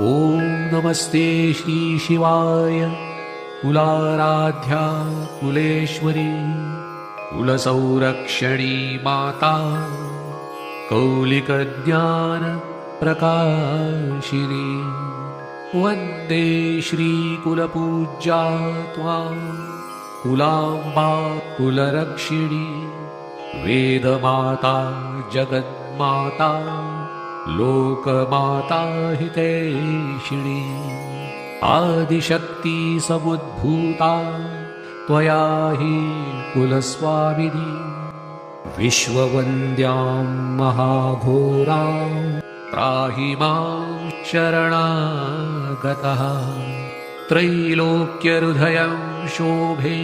ॐ नमस्ते श्रीशिवाय कुलाराध्या कुलेश्वरी कुलसंरक्षणी माता कौलिकज्ञानप्रकाशिनी वन्दे श्रीकुलपूज्या त्वां कुलाम्बा कुलरक्षिणी वेदमाता जगन्माता लोकमाता हितेशिणी आदिशक्ति समुद्भूता त्वया हि कुलस्वामिनी। विश्ववन्द्यां महाघोरां त्राहि मां शरणागतः। त्रैलोक्यहृदयं शोभे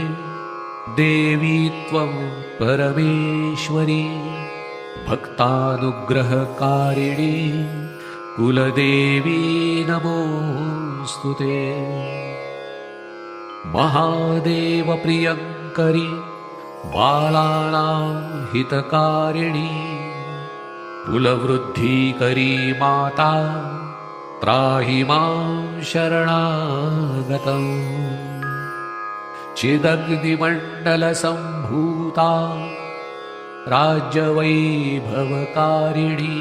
देवी त्वं परमेश्वरी भक्तानुग्रहकारिणी कुलदेवी नमोऽस्तु ते महादेवप्रियङ्करि बालानां हितकारिणी कुलवृद्धिकरी माता त्राहि मां शरणागतम्। चिदग्निमण्डलसम्भूता राज्यवैभवकारिणी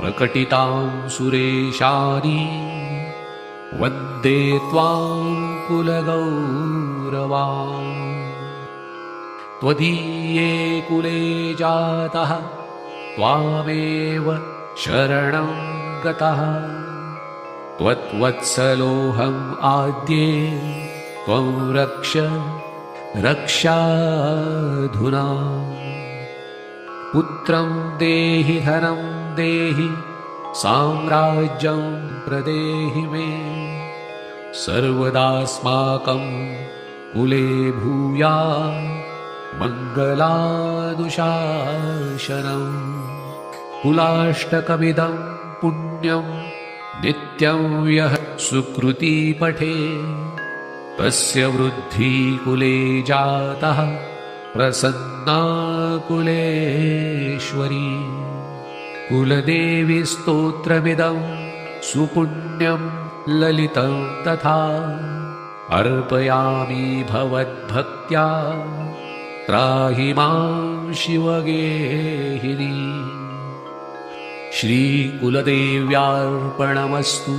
प्रकटितां सुरेशानी वन्दे त्वां कुलगौरवा त्वदीये कुले जातः त्वामेव शरणं गतः। त्वत्वत्सलोऽहम् आद्ये त्वं रक्ष रक्षाधुना पुत्रं देहि धनं देहि साम्राज्यं प्रदेहि मे। सर्वदास्माकं कुले भूया मङ्गलानुशासनम् कुलाष्टकमिदं पुण्यं नित्यं यः सुकृती पठे तस्य वृद्धिकुले जातः प्रसन्ना कुलेश्वरी कुलदेवी स्तोत्रमिदं सुपुण्यं ललितं तथा। अर्पयामि भवद्भक्त्या त्राहि मां शिवगेहिनी। श्रीकुलदेव्यार्पणमस्तु